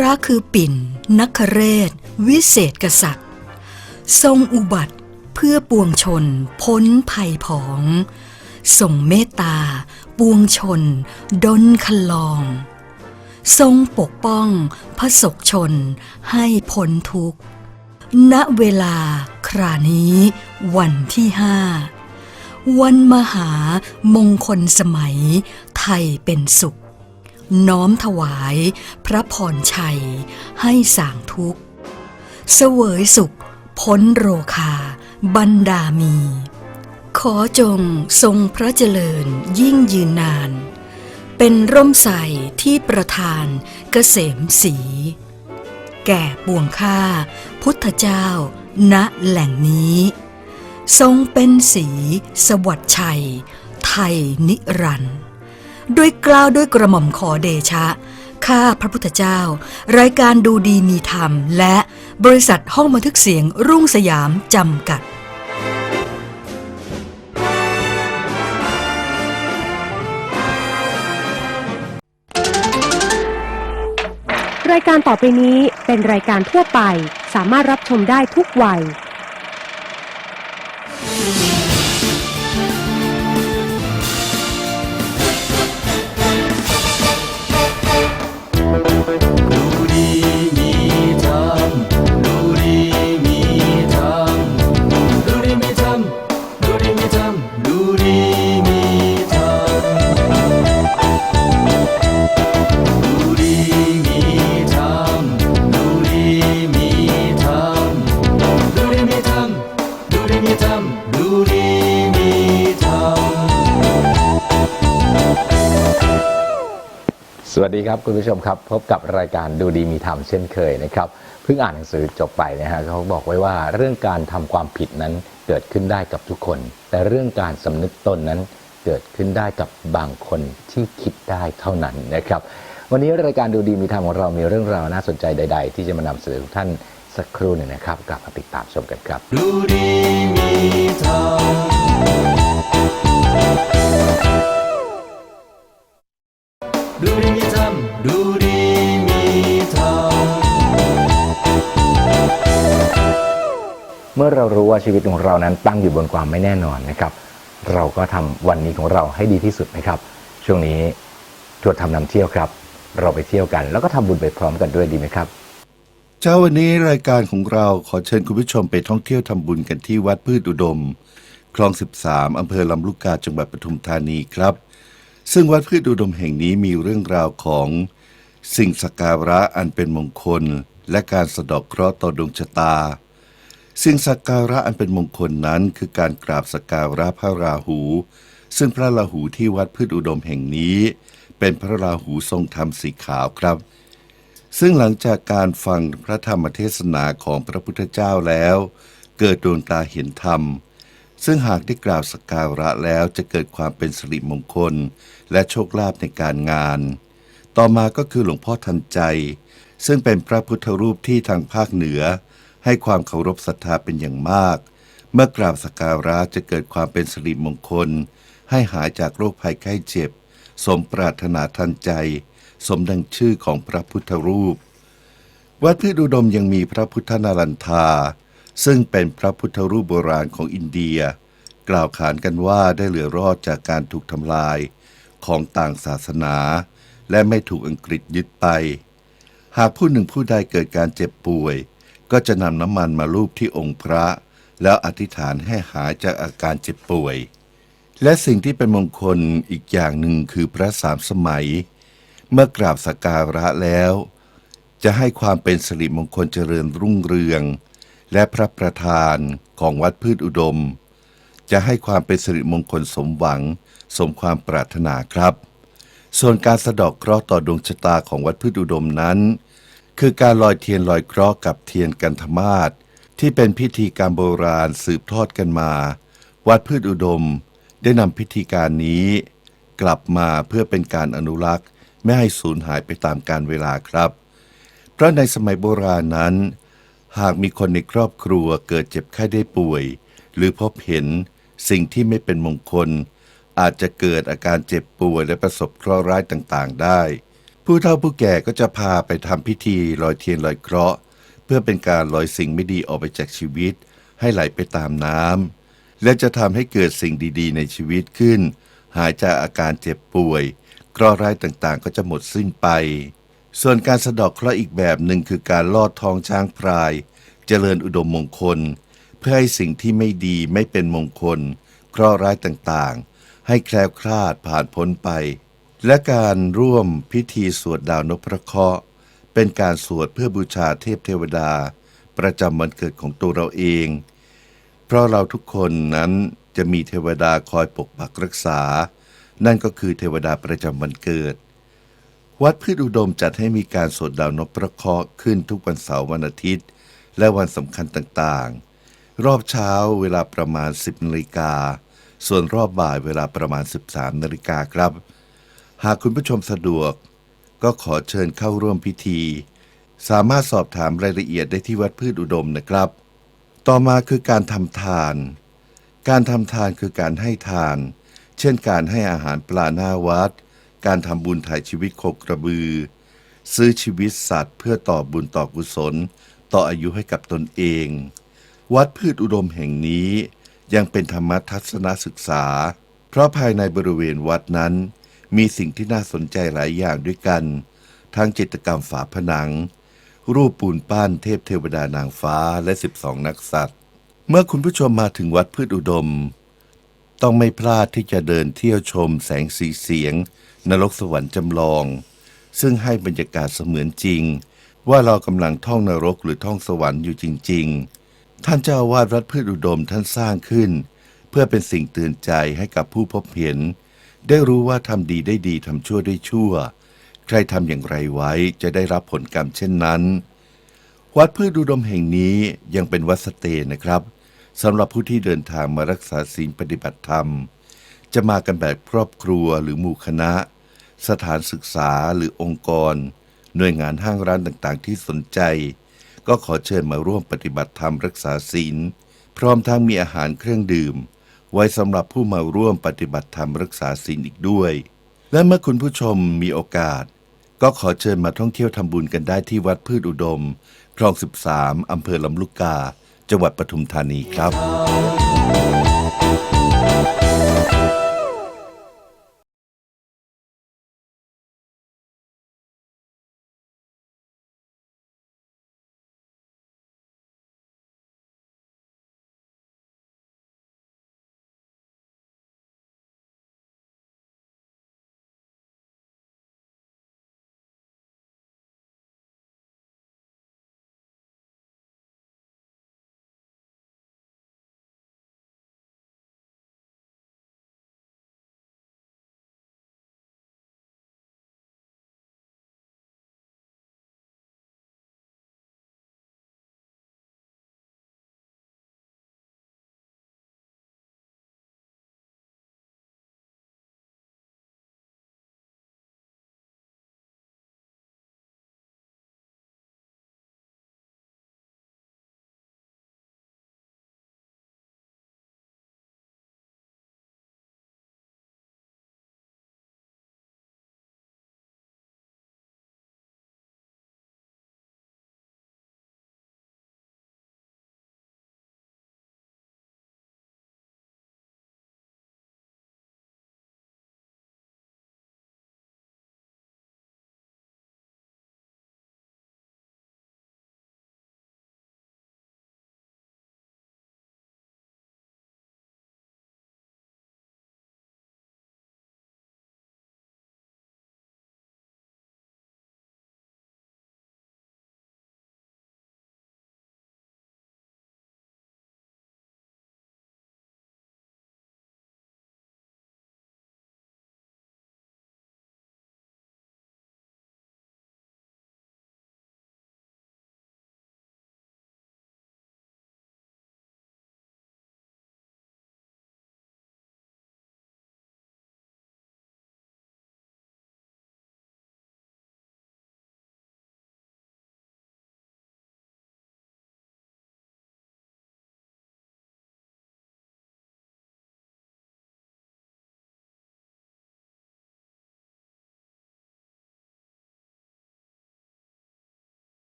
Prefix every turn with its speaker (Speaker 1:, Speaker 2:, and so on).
Speaker 1: พระคือปิ่นนักเรศ วิเศษกษัตริย์ ทรงอุบัติเพื่อปวงชน พ้นภัยผองทรงเมตตา ปวงชน ดนคันลอง ทรงปกป้องพระศกชนให้พ้นทุกข์ ณเวลาครานี้ วันที่ห้าวันมหามงคลสมัย ไทยเป็นสุข น้อมถวายพระพรชัย ให้สางทุกข์ เสวยสุข พ้นโรคา บรรดามี ขอจงทรงพระเจริญยิ่งยืนนาน เป็นร่มใสที่ประทานเกษมสี แก่ปวงข้าพุทธเจ้า ณแหล่งนี้ ทรงเป็นสีสวัสดชัย ไทยนิรันดร์ ด้วยกล้าวด้วยกระหม่อมขอเดชะ ข้าพระพุทธเจ้า รายการดูดีมีธรรม และบริษัทห้องบันทึกเสียงรุ่งสยามจำกัด
Speaker 2: รายการต่อไปนี้เป็นรายการทั่วไปสามารถรับชมได้ทุกวัย
Speaker 3: สวัสดีครับคุณผู้ชมครับ พบกับรายการดูดีมีธรรมเช่นเคยนะครับเพิ่งอ่านหนังสือจบไปนะฮะเขาบอกไว้ว่าเรื่องการทำความผิดนั้นเกิดขึ้นได้กับทุกคน แต่เรื่องการสำนึกตนนั้นเกิดขึ้นได้กับบางคนที่คิดได้เท่านั้นนะครับ วันนี้รายการดูดีมีธรรมของเรามีเรื่องราวน่าสนใจใด ๆ ที่จะมานำเสนอทุกท่านสักครู่หนึ่งนะครับกลับมาติดตามชมกันครับ
Speaker 4: ดูดีมีธรรม
Speaker 3: ชีวิตของเรานั้นตั้งอยู่บนความไม่แน่นอนนะครับ เราก็ทำวันนี้ของเราให้ดีที่สุดนะครับ ช่วงนี้ชวนทำนำเที่ยวครับ เราไปเที่ยวกัน แล้วก็ทำบุญไปพร้อมกันด้วยดีไหมครับ
Speaker 5: เช้าวันนี้รายการของเราขอเชิญคุณผู้ชมไปท่องเที่ยวทำบุญกันที่วัดพืชอุดม คลอง 13อำเภอลำลูกกาจังหวัดปทุมธานีครับ ซึ่งวัดพืชอุดมแห่งนี้มีเรื่องราวของสิ่งสักการะอันเป็นมงคล และการสะดอกเคราะห์ต่อดวงชะตา สิ่งสักการะอันเป็นมงคลนั้นคือการกราบสักการะพระราหู ซึ่งพระราหูที่วัดพืชอุดมแห่งนี้ เป็นพระราหูทรงธรรมสีขาวครับ ซึ่งหลังจากการฟังพระธรรมเทศนาของพระพุทธเจ้าแล้ว เกิดดวงตาเห็นธรรม ซึ่งหากได้กล่าวสักการะแล้วจะเกิดความเป็นสิริมงคล และโชคลาภในการงาน ต่อมาก็คือหลวงพ่อทันใจ ซึ่งเป็นพระพุทธรูปที่ทางภาคเหนือ ให้ความเคารพศรัทธาเป็นอย่างมาก เมื่อกราบสักการะจะเกิดความเป็นสิริมงคล ให้หายจากโรคภัยไข้เจ็บ สมปรารถนาทันใจ สมดังชื่อของพระพุทธรูป วัดพืชอุดมยังมีพระพุทธนารันทา ซึ่งเป็นพระพุทธรูปโบราณของอินเดีย กล่าวขานกันว่าได้เหลือรอดจากการถูกทำลายของต่างศาสนา และไม่ถูกอังกฤษยึดไป หากผู้หนึ่งผู้ใดเกิดการเจ็บป่วย ก็จะนำน้ำมันมาลูบที่องค์พระ แล้วอธิษฐานให้หายจากอาการเจ็บป่วย และสิ่งที่เป็นมงคลอีกอย่างหนึ่งคือพระสามสมัย เมื่อกราบสักการะแล้ว จะให้ความเป็นสิริมงคลเจริญรุ่งเรือง และพระประธานของวัดพืชอุดม จะให้ความเป็นสิริมงคลสมหวัง สมความปรารถนาครับ ส่วนการสะดอกเคราะห์ต่อดวงชะตาของวัดพืชอุดมนั้น คือการลอยเทียนลอยเคราะห์กับเทียนกันธมาศที่เป็นพิธีการโบราณสืบทอดกันมา วัดพืชอุดม ได้นำพิธีการนี้ กลับมาเพื่อเป็นการอนุรักษ์ไม่ให้สูญหายไปตามกาลเวลาครับ เพราะในสมัยโบราณนั้น หากมีคนในครอบครัวเกิดเจ็บไข้ได้ป่วย หรือพบเห็นสิ่งที่ไม่เป็นมงคล อาจจะเกิดอาการเจ็บป่วยและประสบเคราะห์ร้ายต่างๆ ได้ ผู้เฒ่าผู้แก่ก็จะพาไปทำพิธีลอยเทียนลอยเคราะห์ เพื่อเป็นการลอยสิ่งไม่ดีออกไปจากชีวิต ให้ไหลไปตามน้ำและจะทำให้เกิดสิ่งดีๆ ในชีวิตขึ้น หายจากอาการเจ็บป่วยเคราะห์ร้ายต่างๆ ก็จะหมดสิ้นไป ส่วนการสะดอกเคราะห์อีกแบบหนึ่งคือการลอดท้องช้างพราย เจริญอุดมมงคล เพื่อให้สิ่งที่ไม่ดีไม่เป็นมงคลเคราะห์ร้ายต่างๆ ให้แคล้วคลาดผ่านพ้นไป และการร่วมพิธีสวดดาวนพระเคราะห์เป็นการสวดเพื่อบูชาเทพเทวดา ประจำวันเกิดของตัวเราเอง เพราะเราทุกคนนั้นจะมีเทวดาคอยปกปักรักษา นั่นก็คือเทวดาประจำวันเกิด วัดพืชอุดมจัดให้มีการสวดดาวนพพระเคราะห์ขึ้นทุกวันเสาร์วันอาทิตย์ และวันสำคัญต่างๆ รอบเช้าเวลาประมาณ 10นาฬิกาส่วนรอบบ่ายเวลาประมาณ 13นาฬิกาครับ หากคุณผู้ชมสะดวก ก็ขอเชิญเข้าร่วมพิธี สามารถสอบถามรายละเอียดได้ที่วัดพืชอุดมนะครับ ต่อมาคือการทำทาน การทำทานคือการให้ทาน เช่นการให้อาหารปลาหน้าวัด การทำบุญถ่ายชีวิตโคกระบือ ซื้อชีวิตสัตว์ เพื่อต่อบุญต่อกุศล ต่ออายุให้กับตนเอง วัดพืชอุดมแห่งนี้ยังเป็นธรรมทัศนศึกษา เพราะภายในบริเวณวัดนั้น มีสิ่งที่น่าสนใจหลายอย่างด้วยกัน ทั้งจิตรกรรมฝาผนัง รูปปูนปั้นเทพเทวดานางฟ้าและ 12 นักสัตว์ เมื่อคุณผู้ชมมาถึงวัดพืชอุดม ต้องไม่พลาดที่จะเดินเที่ยวชมแสงสีเสียง นรกสวรรค์จำลอง ซึ่งให้บรรยากาศเสมือนจริง ว่าเรากำลังท่องนรกหรือท่องสวรรค์อยู่จริง ๆ ท่านเจ้าอาวาสวัดพืชอุดมท่านสร้างขึ้น เพื่อเป็นสิ่งเตือนใจให้กับผู้พบเห็น ได้รู้ว่าทำดีได้ดีทำชั่วได้ชั่ว ใครทำอย่างไรไว้จะได้รับผลกรรมเช่นนั้น วัดพืชอุดมแห่งนี้ยังเป็นวัดสเตย์นะครับสำหรับผู้ที่เดินทางมารักษาศีลปฏิบัติธรรม จะมากันแบบครอบครัวหรือหมู่คณะ สถานศึกษาหรือองค์กร หน่วยงานห้างร้านต่างๆ ที่สนใจ ก็ขอเชิญมาร่วมปฏิบัติธรรมรักษาศีลพร้อมทั้งมีอาหารเครื่องดื่ม ไว้สำหรับผู้มาร่วมปฏิบัติธรรมรักษาศีลอีกด้วย และเมื่อคุณผู้ชมมีโอกาส ก็ขอเชิญมาท่องเที่ยวทำบุญกันได้ที่วัดพืชอุดม คลอง 13 อำเภอลำลูกกา จังหวัดปทุมธานีครับ